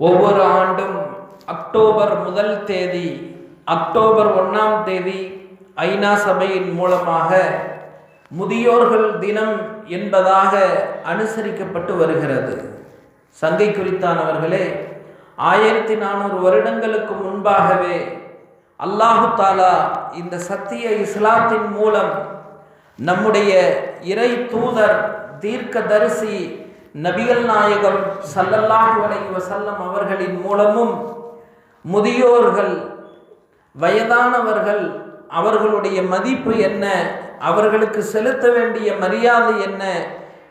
ஒவ்வொரு ஆண்டும் அக்டோபர் முதல் தேதி அக்டோபர் ஒன்றாம் தேதி ஐநா சபையின் மூலமாக முதியோர்கள் தினம் என்பதாக அனுசரிக்கப்பட்டு வருகிறது. சங்கை குறித்தானவர்களே ஆயிரத்தி நானூறு வருடங்களுக்கு முன்பாகவே அல்லாஹு தாலா இந்த சத்திய இஸ்லாத்தின் மூலம் நம்முடைய இறை தூதர் தீர்க்கதரிசி நபிகள் நாயகம் சல்லல்லாஹு அலைஹி வஸல்லம் அவர்களின் மூலமும் முதியோர்கள் வயதானவர்கள் அவர்களுடைய மதிப்பு என்ன? அவர்களுக்கு செலுத்த வேண்டிய மரியாதை என்ன?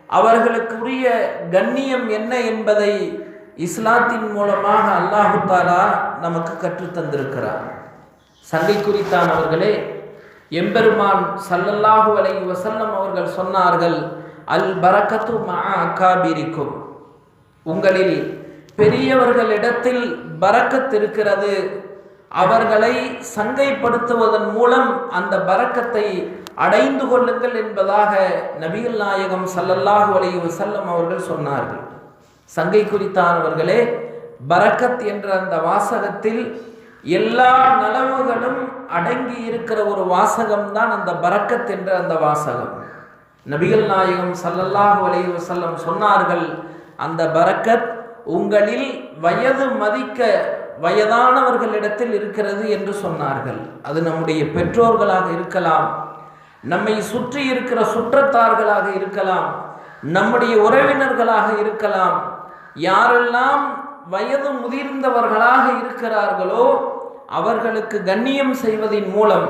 அவர்களுக்குரிய கண்ணியம் என்ன என்பதை இஸ்லாத்தின் மூலமாக அல்லாஹு தாலா நமக்கு கற்றுத்தந்திருக்கிறார் சங்கை குறித்தானவர்களே எம்பெருமான் சல்லல்லாஹு அலைஹி வஸல்லம் அவர்கள் சொன்னார்கள் அல் பரக்கத்து மா அக்காபிரிக்கும் உங்களில் பெரியவர்களிடத்தில் பரக்கத் இருக்கிறது. அவர்களை சங்கைப்படுத்துவதன் மூலம் அந்த பரக்கத்தை அடைந்து கொள்ளுங்கள் என்பதாக நபிகள் நாயகம் சல்லல்லாஹு அலைஹி வசல்லம் அவர்கள் சொன்னார்கள். சங்கை குறித்தானவர்களே பரக்கத் என்ற அந்த வாசகத்தில் எல்லா நலவுகளும் அடங்கி இருக்கிற ஒரு வாசகம்தான் அந்த பரக்கத் என்ற அந்த வாசகம். நபிகள் நாயகம் சல்லல்லாஹு அலைஹி வசல்லம் சொன்னார்கள் அந்த பரக்கத் உங்களில் வயது மதிக்க வயதானவர்களிடத்தில் இருக்கிறது என்று சொன்னார்கள். அது நம்முடைய பெற்றோர்களாக இருக்கலாம் நம்மை சுற்றி இருக்கிற சுற்றத்தார்களாக இருக்கலாம் நம்முடைய உறவினர்களாக இருக்கலாம் யாரெல்லாம் வயது முதிர்ந்தவர்களாக இருக்கிறார்களோ அவர்களுக்கு கண்ணியம் செய்வதின் மூலம்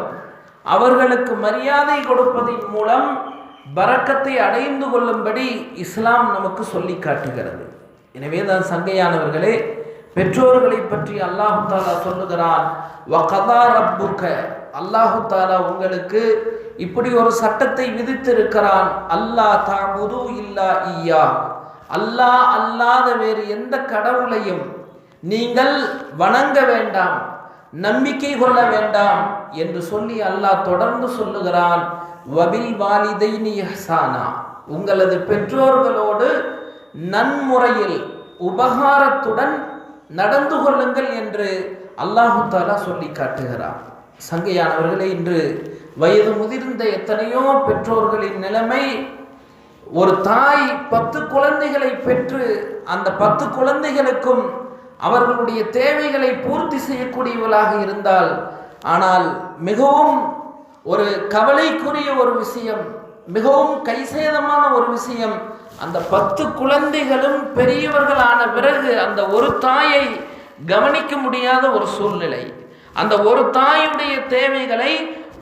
அவர்களுக்கு மரியாதை கொடுப்பதின் மூலம் பறக்கத்தை அடைந்து கொள்ளும்படி இஸ்லாம் நமக்கு சொல்லி காட்டுகிறது. எனவே தான் சங்கையானவர்களே பெற்றோர்களை பற்றி அல்லாஹு தாலா சொல்லுகிறான் அல்லாஹு தாலா உங்களுக்கு இப்படி ஒரு சட்டத்தை விதித்திருக்கிறான் அல்லாஹ் தாமுது இல்லா ஈயா. அல்லாஹ் அல்லாத வேறு எந்த கடவுளையும் நீங்கள் வணங்க வேண்டாம் நம்பிக்கை கொள்ள வேண்டாம் என்று சொல்லி அல்லாஹ் தொடர்ந்து சொல்லுகிறான் வபில் வாலிதைனி ஹசானா உங்களது பெற்றோர்களோடு நன்முறையில் உபகாரத்துடன் நடந்து கொள்ளுங்கள் என்று அல்லாஹு தாலா சொல்லி காட்டுகிறார். சங்கையானவர்களே இன்று வயது முதிர்ந்த எத்தனையோ பெற்றோர்களின் நிலைமை ஒரு தாய் பத்து குழந்தைகளை பெற்று அந்த பத்து குழந்தைகளுக்கும் அவர்களுடைய தேவைகளை பூர்த்தி செய்யக்கூடியவளாக இருந்தால் ஆனால் மிகவும் ஒரு கவலைக்குரிய ஒரு விஷயம் மிகவும் கைசேதமான ஒரு விஷயம். அந்த பத்து குழந்தைகளும் பெரியவர்களான பிறகு அந்த ஒரு தாயை கவனிக்க முடியாத ஒரு சூழ்நிலை. அந்த ஒரு தாயுடைய தேவைகளை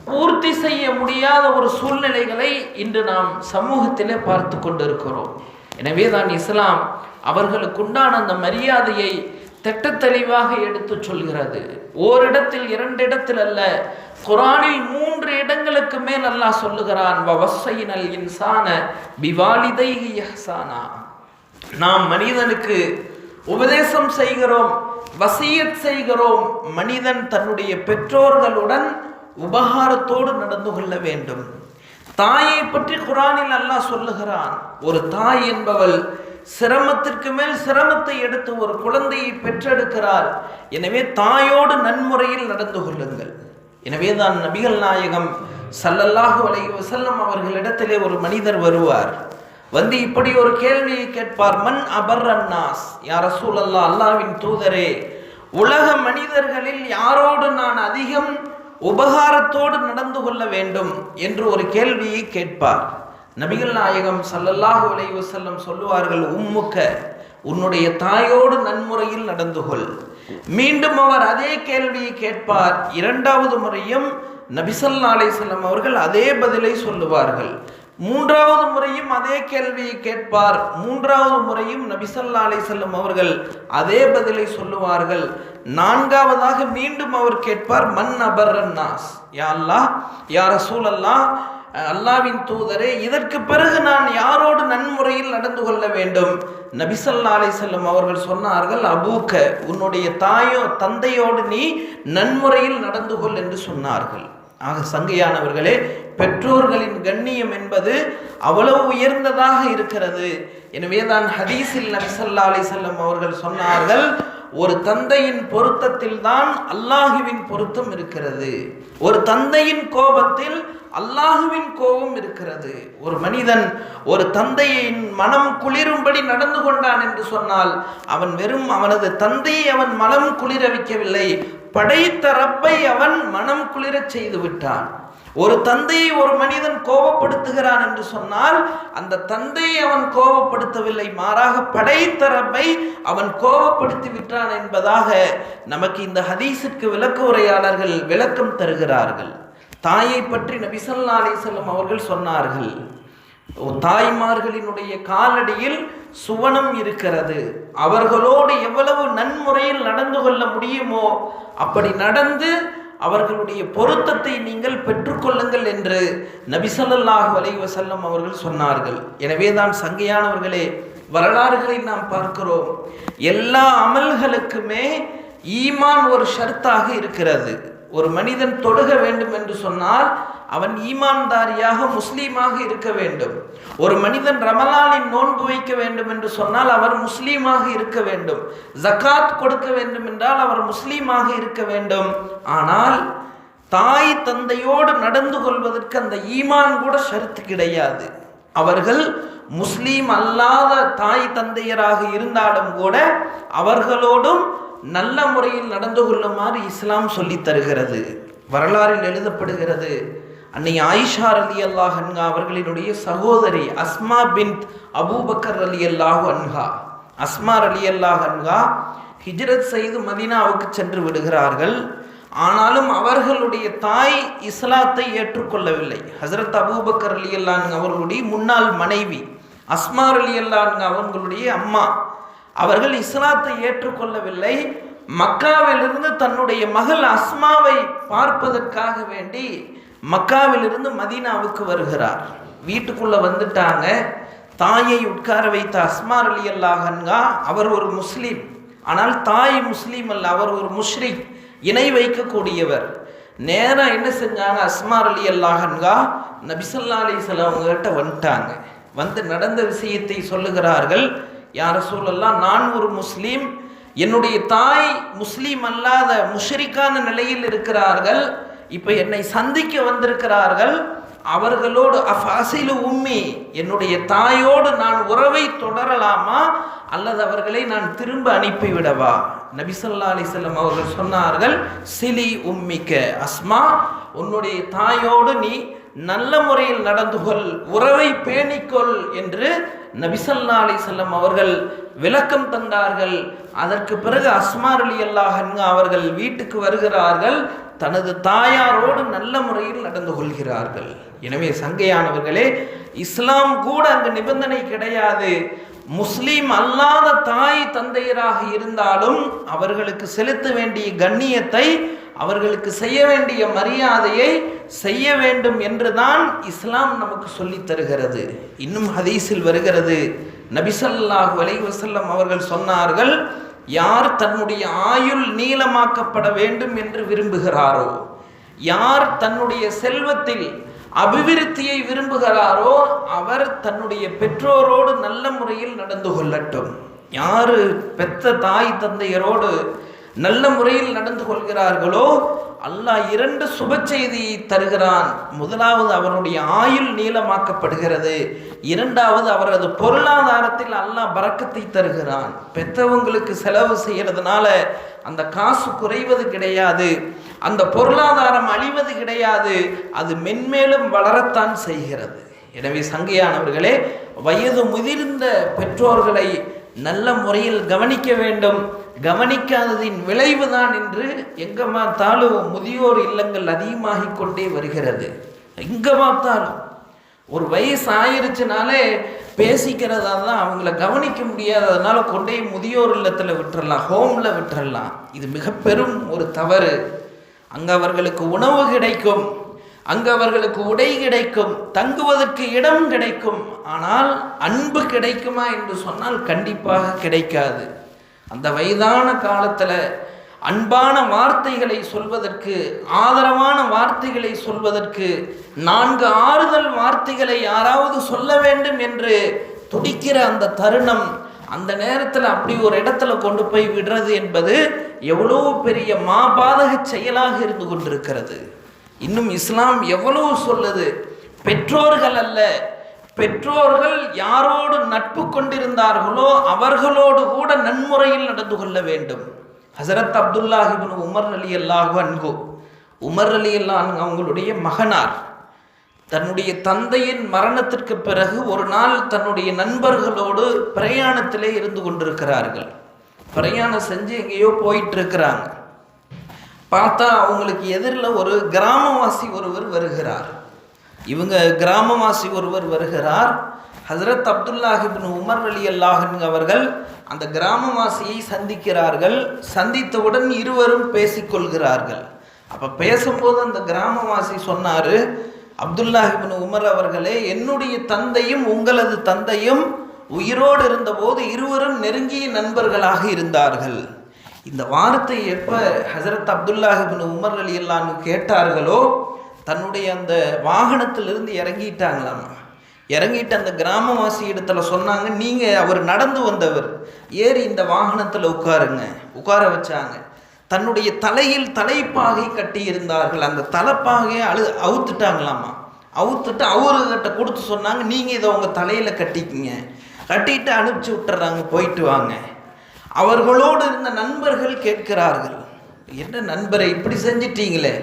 பூர்த்தி செய்ய முடியாத ஒரு சூழ்நிலைகளை இன்று நாம் சமூகத்திலே பார்த்து கொண்டிருக்கிறோம். எனவே தான் இஸ்லாம் அவர்களுக்குண்டான அந்த மரியாதையை திட்டத்தெளிவாக எடுத்து சொல்கிறது. ஓரிடத்தில் இரண்டு இடத்தில் அல்ல. குரானில் மூன்று இடங்களுக்கு மேல் அல்லாஹ் சொல்லுகிறான் வவசையினல் இன்சான பிவாலிதை யஹ்சானா. நாம் மனிதனுக்கு உபதேசம் செய்கிறோம் வசியத் செய்கிறோம் மனிதன் தன்னுடைய பெற்றோர்களுடன் உபகாரத்தோடு நடந்து கொள்ள வேண்டும். தாயை பற்றி குரானில் அல்லாஹ் சொல்லுகிறான் ஒரு தாய் என்பவள் சிரமத்திற்கு மேல் சிரமத்தை எடுத்து ஒரு குழந்தையை பெற்றெடுக்கிறார். எனவே தாயோடு நன்முறையில் நடந்து கொள்ளுங்கள். எனவே தான் நபிகள் நாயகம் சல்லல்லாஹு அலைஹி வஸல்லம் அவர்களிடத்திலே ஒரு மனிதர் வருவார். வந்து இப்படி ஒரு கேள்வியை கேட்பார் மண் அபர்ரன்னாஸ் யார் ரசூல் அல்லா அல்லாவின் தூதரே உலக மனிதர்களில் யாரோடு நான் அதிகம் உபகாரத்தோடு நடந்து கொள்ள வேண்டும்? என்று ஒரு கேள்வியை கேட்பார். நபிகள் நாயகம் சல்லல்லாஹு விளைவு செல்லம் சொல்லுவார்கள் உம்முக்க உன்னுடைய தாயோடு நன்முறையில் நடந்து கொள். மீண்டும் அவர் அதே கேள்வியை கேட்பார். இரண்டாவது முறையும் நபிசல்லா அலைஹிஸ்ஸலாம் அவர்கள் அதே பதிலை சொல்லுவார்கள். மூன்றாவது முறையும் அதே கேள்வியை கேட்பார். மூன்றாவது முறையும் நபிசல்லா அலைஹிஸ்ஸலாம் அவர்கள் அதே பதிலை சொல்லுவார்கள். நான்காவதாக மீண்டும் அவர் கேட்பார் மன் அபர் நாஸ். யா அல்லா யா ரசூல் அல்லாவின் தூதரே இதற்கு பிறகு நான் யாரோடு நன்முறையில் நடந்து கொள்ள வேண்டும்? நபிசல்லா அலிசல்லம் அவர்கள் சொன்னார்கள் அபூக்க உன்னுடைய தாயோ தந்தையோடு நீ நன்முறையில் நடந்து கொள் என்று சொன்னார்கள். ஆக சங்கையானவர்களே பெற்றோர்களின் கண்ணியம் என்பது அவ்வளவு உயர்ந்ததாக இருக்கிறது. எனவே தான் ஹதீஸில் நபிசல்லா அலிசல்லம் அவர்கள் சொன்னார்கள் ஒரு தந்தையின் பொருத்தத்தில் தான் அல்லாஹுவின் பொருத்தம் இருக்கிறது. ஒரு தந்தையின் கோபத்தில் அல்லாஹுவின் கோபம் இருக்கிறது. ஒரு மனிதன் ஒரு தந்தையின் மனம் குளிரும்படி நடந்து கொண்டான் என்று சொன்னால் அவன் வெறும் அவனது தந்தையை அவன் மனம் குளிர வைக்கவில்லை படைத்த ரப்பை அவன் மனம் குளிரச் செய்து விட்டான். ஒரு தந்தையை ஒரு மனிதன் கோபப்படுத்துகிறான் என்று சொன்னால் அந்த தந்தையை அவன் கோபப்படுத்தவில்லை. மாறாக படைத்தரப்பை அவன் கோபப்படுத்தி விட்டான் என்பதாக நமக்கு இந்த ஹதீஸுக்கு விளக்க உரையாளர்கள் விளக்கம் தருகிறார்கள். தாயை பற்றி நபிசல்லா அலிசல்லம் அவர்கள் சொன்னார்கள் தாய்மார்களினுடைய காலடியில் சுவனம் இருக்கிறது. அவர்களோடு எவ்வளவு நன்முறையில் நடந்து கொள்ள முடியுமோ அப்படி நடந்து அவர்களுடைய பொருத்தத்தை நீங்கள் பெற்றுக்கொள்ளுங்கள் என்று நபிசல்லாஹு அலைவசல்லம் அவர்கள் சொன்னார்கள். எனவே தான் சங்கையானவர்களே வரலாறுகளை நாம் பார்க்கிறோம். எல்லா அமல்களுக்குமே ஈமான் ஒரு ஷர்த்தாக இருக்கிறது. ஒரு மனிதன் தொழுக வேண்டும் என்று சொன்னால் அவன் ஈமான்தாரியாக முஸ்லீமாக இருக்க வேண்டும். ஒரு மனிதன் ரமலானின் நோன்பு வைக்க வேண்டும் என்று சொன்னால் அவர் முஸ்லீமாக இருக்க வேண்டும். ஜக்காத் கொடுக்க வேண்டும் என்றால் அவர் முஸ்லீமாக இருக்க வேண்டும். ஆனால் தாய் தந்தையோடு நடந்து கொள்வதற்கு அந்த ஈமான் கூட ஷருத்து கிடையாது. அவர்கள் முஸ்லீம் அல்லாத தாய் தந்தையராக இருந்தாலும் கூட அவர்களோடும் நல்ல முறையில் நடந்து கொள்ளுமாறு இஸ்லாம் சொல்லித் தருகிறது. வரலாறில் எழுதப்படுகிறது. அன்னை ஆயிஷா அலி அல்லாஹ் அன்ஹா அவர்களினுடைய சகோதரி அஸ்மா பின் அபூபக்கர் அலி அல்லாஹு அன்ஹா. அஸ்மார் அலி அல்லாஹ் அன்ஹா ஹிஜ்ரத் செய்து மதீனாவுக்கு சென்று விடுகிறார்கள். ஆனாலும் அவர்களுடைய தாய் இஸ்லாத்தை ஏற்றுக்கொள்ளவில்லை. ஹசரத் அபூபக்கர் அலி அல்லான் அவர்களுடைய முன்னாள் மனைவி அஸ்மார் அலி அல்லான் அவர்களுடைய அம்மா. அவர்கள் இஸ்லாத்தை ஏற்றுக்கொள்ளவில்லை. மக்காவிலிருந்து தன்னுடைய மகள் அஸ்மாவை பார்ப்பதற்காக வேண்டி மக்காவிலிருந்து மதீனாவுக்கு வருகிறார். வீட்டுக்குள்ளே வந்துட்டாங்க. தாயை உட்கார வைத்த அஸ்மார் அலி அல்லாஹன்கா அவர் ஒரு முஸ்லீம். ஆனால் தாய் முஸ்லீம் அல்ல அவர் ஒரு முஷ்ரிக் இணை வைக்கக்கூடியவர். நேராக என்ன செஞ்சாங்க அஸ்மார் அலி அல்லாஹன்கா நபிசல்லா அலிஸ்லாம் அவங்ககிட்ட வந்துட்டாங்க. வந்து நடந்த விஷயத்தை சொல்லுகிறார்கள். யார் சூழல்லாம் நான் ஒரு முஸ்லீம் என்னுடைய தாய் முஸ்லீம் அல்லாத முஷரிக்கான நிலையில் இருக்கிறார்கள் இப்போ என்னை சந்திக்க வந்திருக்கிறார்கள் அவர்களோடு அஃபாசிலு உம்மி என்னுடைய தாயோடு நான் உறவை தொடரலாமா அல்லது அவர்களை நான் திரும்ப அனுப்பிவிடவா? நபிசல்லா அலிசல்லம் அவர்கள் சொன்னார்கள் சிலி உம்மிக்க அஸ்மா உன்னுடைய தாயோடு நீ நல்ல முறையில் நடந்து கொள் உறவை பேணிக்கொள் என்று நபிசல்லா அலி செல்லம் அவர்கள் விளக்கம் தந்தார்கள். அதற்கு பிறகு அஸ்மார் அலி அல்லாஹ் அவர்கள் வீட்டுக்கு வருகிறார்கள். தனது தாயாரோடு நல்ல முறையில் நடந்து கொள்கிறார்கள். எனவே சங்கையானவர்களே இஸ்லாம் கூட அங்கு நிபந்தனை கிடையாது. முஸ்லீம் அல்லாத தாய் தந்தையராக இருந்தாலும் அவர்களுக்கு செலுத்த வேண்டிய கண்ணியத்தை அவர்களுக்கு செய்ய வேண்டிய மரியாதையை செய்ய வேண்டும் என்றுதான் இஸ்லாம் நமக்கு சொல்லித் தருகிறது. இன்னும் ஹதீஸில் வருகிறது நபிசல்லாஹு அலை வசல்லம் அவர்கள் சொன்னார்கள் யார் தன்னுடைய ஆயுள் நீளமாக்கப்பட வேண்டும் என்று விரும்புகிறாரோ யார் தன்னுடைய செல்வத்தில் அபிவிருத்தியை விரும்புகிறாரோ அவர் தன்னுடைய பெற்றோரோடு நல்ல முறையில் நடந்து கொள்ளட்டும். யாரு பெத்த தாய் தந்தையரோடு நல்ல முறையில் நடந்து கொள்கிறார்களோ? அல்லாஹ் இரண்டு சுப செய்தியை தருகிறான். முதலாவது அவருடைய ஆயுள் நீளமாக்கப்படுகிறது. இரண்டாவது அவரது பொருளாதாரத்தில் அல்லாஹ் பறக்கத்தை தருகிறான். பெற்றவங்களுக்கு செலவு செய்கிறதுனால அந்த காசு குறைவது கிடையாது. அந்த பொருளாதாரம் அழிவது கிடையாது. அது மென்மேலும் வளரத்தான் செய்கிறது. எனவே சங்கையானவர்களே வயது முதிர்ந்த பெற்றோர்களை நல்ல முறையில் கவனிக்க வேண்டும். கவனிக்காததின் விளைவுதான் என்று எங்கே பார்த்தாலும் முதியோர் இல்லங்கள் அதிகமாகிக் கொண்டே வருகிறது. எங்கே பார்த்தாலும் ஒரு வயசு ஆயிருச்சுனாலே பேசிக்கிறதா தான் அவங்கள கவனிக்க முடியாததுனால கொண்டே முதியோர் இல்லத்தில் விட்டுறலாம் ஹோமில் விட்டுறலாம். இது மிக பெரும் ஒரு தவறு. அங்கே அவர்களுக்கு உணவு கிடைக்கும். அங்கு அவர்களுக்கு உடை கிடைக்கும் தங்குவதற்கு இடம் கிடைக்கும். ஆனால் அன்பு கிடைக்குமா என்று சொன்னால் கண்டிப்பாக கிடைக்காது. அந்த வயதான காலத்தில் அன்பான வார்த்தைகளை சொல்வதற்கு ஆதரவான வார்த்தைகளை சொல்வதற்கு நான்கு ஆறுதல் வார்த்தைகளை யாராவது சொல்ல வேண்டும் என்று துடிக்கிற அந்த தருணம் அந்த நேரத்தில் அப்படி ஒரு இடத்துல கொண்டு போய் விடுறது என்பது எவ்வளோ பெரிய மாபாதக செயலாக இருந்து கொண்டிருக்கிறது. இன்னும் இஸ்லாம் எவ்வளவு சொல்லுது? பெற்றோர்கள் அல்ல. பெற்றோர்கள் யாரோடு நட்பு கொண்டிருந்தார்களோ அவர்களோடு கூட நன்முறையில் நடந்து கொள்ள வேண்டும். ஹசரத் அப்துல்லாஹிபின் உமர் அலி அல்லாஹு அன்கு உமர் அலி அல்லாஹ் அவங்களுடைய மகனார். தன்னுடைய தந்தையின் மரணத்திற்கு பிறகு ஒரு நாள் தன்னுடைய நண்பர்களோடு பிரயாணத்திலே இருந்து கொண்டிருக்கிறார்கள். பிரயாணம் செஞ்சு எங்கேயோ போயிட்டு இருக்கிறாங்க. பார்த்தா அவங்களுக்கு எதிரில் ஒரு கிராமவாசி ஒருவர் வருகிறார். இவங்க கிராமவாசி ஒருவர் வருகிறார். ஹசரத் அப்துல்லாஹிபின் உமர் அலி அல்லாஹன் அவர்கள் அந்த கிராமவாசியை சந்திக்கிறார்கள். சந்தித்தவுடன் இருவரும் பேசிக்கொள்கிறார்கள். அப்போ பேசும்போது அந்த கிராமவாசி சொன்னார் அப்துல்லாஹிபின் உமர் அவர்களே என்னுடைய தந்தையும் உங்களது தந்தையும் உயிரோடு இருந்தபோது இருவரும் நெருங்கிய நண்பர்களாக இருந்தார்கள். இந்த வார்த்தை எப்போ ஹசரத் அப்துல்லாஹிபின் உமர் அலி அல்லான்னு கேட்டார்களோ தன்னுடைய அந்த வாகனத்திலிருந்து இறங்கிட்டாங்களாமா. இறங்கிட்டு அந்த கிராமவாசி இடத்துல சொன்னாங்க நீங்கள் அவர் நடந்து வந்தவர். ஏறி இந்த வாகனத்தில் உட்காருங்க. உட்கார வச்சாங்க. தன்னுடைய தலையில் தலைப்பாகை கட்டி இருந்தார்கள் அந்த தலைப்பாகையை அழு அவுத்துட்டாங்களாமா. அவுத்துட்டு அவர்கிட்ட கொடுத்து சொன்னாங்க நீங்கள் இதை உங்கள் தலையில் கட்டிக்கிங்க. கட்டிட்டு அனுப்பிச்சி விட்டுறாங்க போயிட்டு வாங்க. அவர்களோடு இருந்த நண்பர்கள் கேட்கிறார்கள் என்ன நண்பரை இப்படி செஞ்சிட்டீங்களே?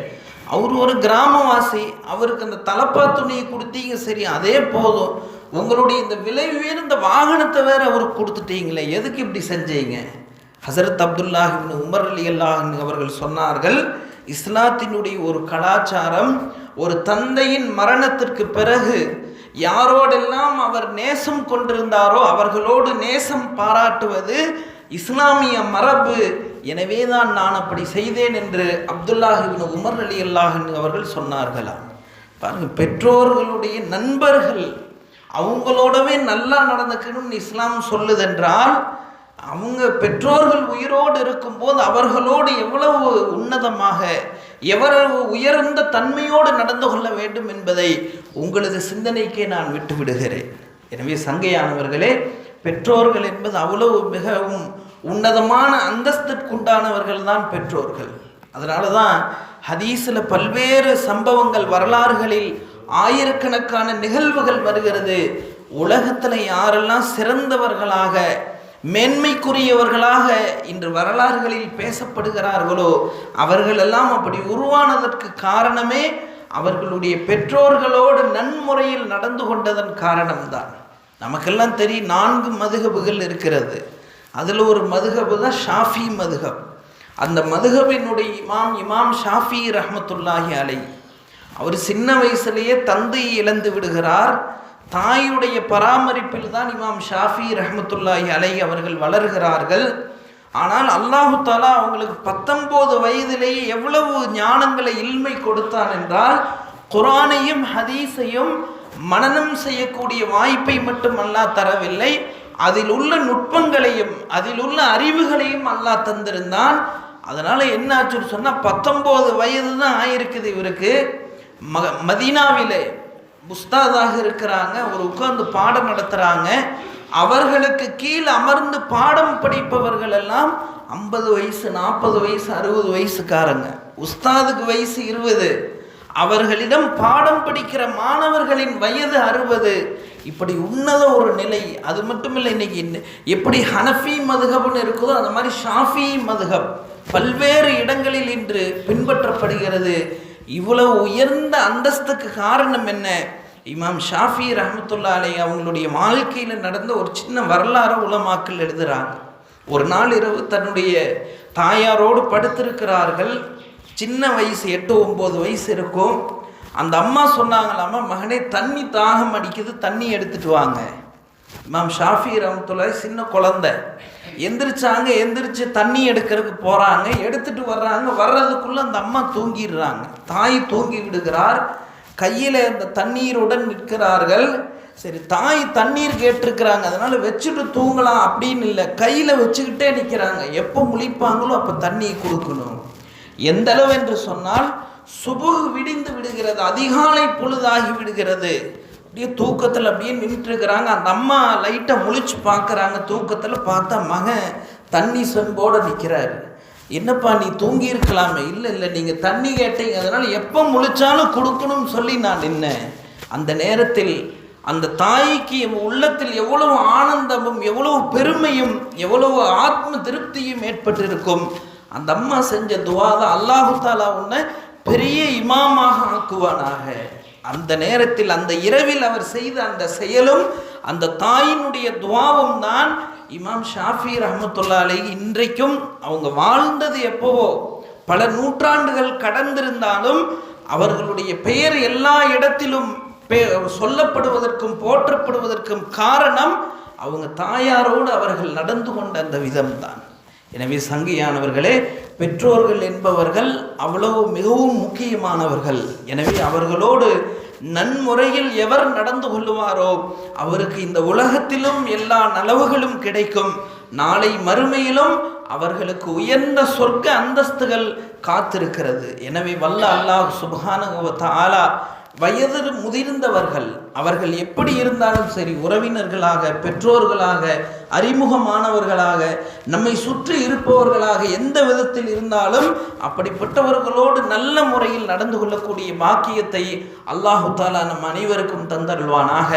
அவர் ஒரு கிராமவாசி அவருக்கு அந்த தலப்பா துணியை கொடுத்தீங்க சரி அதே போதும். உங்களுடைய இந்த விலை உயர்ந்த வாகனத்தை வேற அவருக்கு கொடுத்துட்டீங்களே எதுக்கு இப்படி செஞ்சீங்க? ஹசரத் அப்துல்லாஹிபின் உமர் அலி அல்லாஹின் அவர்கள் சொன்னார்கள் இஸ்லாத்தினுடைய ஒரு கலாச்சாரம் ஒரு தந்தையின் மரணத்திற்கு பிறகு யாரோடெல்லாம் அவர் நேசம் கொண்டிருந்தாரோ அவர்களோடு நேசம் பாராட்டுவது இஸ்லாமிய மரபு. எனவே தான் நான் அப்படி செய்தேன் என்று அப்துல்லாஹிபின் உமர் அலி அல்லாஹின் அவர்கள் சொன்னார்களாம். பாருங்கள் பெற்றோர்களுடைய நண்பர்கள் அவங்களோடவே நல்லா நடந்துக்கணும்னு இஸ்லாம் சொல்லுதென்றால் அவங்க பெற்றோர்கள் உயிரோடு இருக்கும்போது அவர்களோடு எவ்வளவு உன்னதமாக எவ்வளவு உயர்ந்த தன்மையோடு நடந்து கொள்ள வேண்டும் என்பதை உங்களது சிந்தனைக்கே நான் விட்டு விடுகிறேன் எனவே சங்கையானவர்களே பெற்றோர்கள் என்பது அவ்வளவு மிகவும் உன்னதமான அந்தஸ்திற்குண்டானவர்கள் தான் பெற்றோர்கள். அதனால தான் ஹதீஸில் பல்வேறு சம்பவங்கள் வரலாறுகளில் ஆயிரக்கணக்கான நிகழ்வுகள் வருகிறது. உலகத்தில் யாரெல்லாம் சிறந்தவர்களாக மேன்மைக்குரியவர்களாக இன்று வரலாறுகளில் பேசப்படுகிறார்களோ அவர்களெல்லாம் அப்படி உருவானதற்கு காரணமே அவர்களுடைய பெற்றோர்களோடு நன்முறையில் நடந்து கொண்டதன் காரணம்தான். நமக்கெல்லாம் தெரியும் நான்கு மதுகபுகள் இருக்கிறது. அதில் ஒரு மதுகபு தான் ஷாஃபி மதுகப். அந்த மதுகபினுடைய இமாம் இமாம் ஷாஃபி ரஹமத்துல்லாஹி அலை. அவர் சின்ன வயசுலேயே தந்தையை இழந்து விடுகிறார். தாயுடைய பராமரிப்பில் தான் இமாம் ஷாஃபி ரஹமத்துல்லாஹி அலை அவர்கள் வளர்கிறார்கள். ஆனால் அல்லாஹு தாலா அவங்களுக்கு பத்தொம்போது வயதிலேயே எவ்வளவு ஞானங்களை இல்மை கொடுத்தான் என்றால் குரானையும் ஹதீஸையும் மனநம் செய்யக்கூடிய வாய்ப்பை மட்டும் அல்லாஹ் தரவில்லை. அதில் உள்ள நுட்பங்களையும் அதில் உள்ள அறிவுகளையும் அல்லாஹ் தந்திருந்தான். அதனால் என்ன ஆச்சுன்னு சொன்னால் பத்தொம்போது வயது தான் ஆயிருக்குது இவருக்கு. மக மதீனாவிலே புஸ்தாதாக இருக்கிறாங்க ஒரு உட்கார்ந்து பாடம் நடத்துகிறாங்க அவர்களுக்கு கீழ் அமர்ந்து பாடம் படிப்பவர்கள் எல்லாம் ஐம்பது வயசு நாற்பது வயசு அறுபது வயசுக்காரங்க. உஸ்தாதுக்கு வயசு இருபது. அவர்களிடம் பாடம் படிக்கிற மாணவர்களின் வயது அறுபது. இப்படி உன்னத ஒரு நிலை அது மட்டும் இல்லை இன்னைக்கு எப்படி ஹனஃபி மதுகப்னு இருக்குதோ அந்த மாதிரி ஷாஃபி மதுகப் பல்வேறு இடங்களில் இன்று பின்பற்றப்படுகிறது. இவ்வளவு உயர்ந்த அந்தஸ்துக்கு காரணம் என்ன? இமாம் ஷாஃபி ரஹமத்துல்லா அலை அவங்களுடைய வாழ்க்கையில் நடந்த ஒரு சின்ன வரலாறு உலமாக்கல் எழுதுகிறாங்க ஒரு நாள் இரவு தன்னுடைய தாயாரோடு படுத்திருக்கிறார்கள். சின்ன வயசு எட்டு ஒம்பது வயசு இருக்கும். அந்த அம்மா சொன்னாங்களாமா மகனே தண்ணி தாகம் அடிக்குது தண்ணி எடுத்துட்டு வாங்க. இமாம் ஷாஃபி ரஹமத்துல்லா சின்ன குழந்தை. எந்திரிச்சாங்க எந்திரிச்சு தண்ணி எடுக்கிறதுக்கு போகிறாங்க எடுத்துட்டு வர்றாங்க. வர்றதுக்குள்ளே அந்த அம்மா தூங்கிடுறாங்க. தாய் தூங்கி விடுகிறார். கையில் அந்த தண்ணீருடன் நிற்கிறார்கள். சரி தாய் தண்ணீர் கேட்டிருக்கிறாங்க. அதனால் வச்சுட்டு தூங்கலாம் அப்படின்னு இல்லை. கையில் வச்சுக்கிட்டே நிற்கிறாங்க எப்போ முழிப்பாங்களோ அப்போ தண்ணி கொடுக்கணும். எந்த அளவு என்று சொன்னால் சுபு விடிந்து விடுகிறது அதிகாலை பொழுதாகி விடுகிறது. அப்படியே தூக்கத்தில் அப்படியே நின்றுட்டுருக்கிறாங்க. அந்த அம்மா லைட்டாக முழிச்சு பார்க்குறாங்க. தூக்கத்தில் பார்த்தா மகன் தண்ணி செம்போட நிற்கிறாரு என்னப்பா நீ தூங்கி இருக்கலாமே இல்லை இல்லை நீங்கள் தண்ணி கேட்டீங்க. அதனால் எப்போ முழிச்சாலும் கொடுக்கணும்னு சொல்லி நான் நின்னேன். அந்த நேரத்தில் அந்த தாய்க்கு என் உள்ளத்தில் எவ்வளவு ஆனந்தமும் எவ்வளவு பெருமையும் எவ்வளவு ஆத்ம திருப்தியும் ஏற்பட்டிருக்கும். அந்த அம்மா செஞ்ச துவா தான் அல்லாஹு தாலா உன்னை பெரிய இமாமாக ஆக்குவானாக. அந்த நேரத்தில் அந்த இரவில் அவர் செய்த அந்த செயலும் அந்த தாயினுடைய துவாவும் தான் இமாம் ஷாஃபி ரஹமத்துல்லா அலை இன்றைக்கும் அவங்க வாழ்ந்தது எப்போவோ. பல நூற்றாண்டுகள் கடந்திருந்தாலும் அவர்களுடைய பெயர் எல்லா இடத்திலும் சொல்லப்படுவதற்கும் போற்றப்படுவதற்கும் காரணம் அவங்க தாயாரோடு அவர்கள் நடந்து கொண்ட அந்த விதம்தான். எனவே சங்கியானவர்களே பெற்றோர்கள் என்பவர்கள் அவ்வளவு மிகவும் முக்கியமானவர்கள். எனவே அவர்களோடு நன்முறையில் எவர் நடந்து கொள்ளுவாரோ அவருக்கு இந்த உலகத்திலும் எல்லா நலவுகளும் கிடைக்கும். நாளை மறுமையிலும் அவர்களுக்கு உயர்ந்த சொர்க்க அந்தஸ்துகள் காத்திருக்கிறது. எனவே வல்ல அல்லாஹ் சுப்ஹானஹு வ வயது முதிர்ந்தவர்கள் அவர்கள் எப்படி இருந்தாலும் சரி உறவினர்களாக பெற்றோர்களாக அறிமுகமானவர்களாக நம்மை சுற்றி இருப்பவர்களாக எந்த விதத்தில் இருந்தாலும் அப்படிப்பட்டவர்களோடு நல்ல முறையில் நடந்து கொள்ளக்கூடிய பாக்கியத்தை அல்லாஹு தாலா நம் அனைவருக்கும் தந்தருள்வானாக.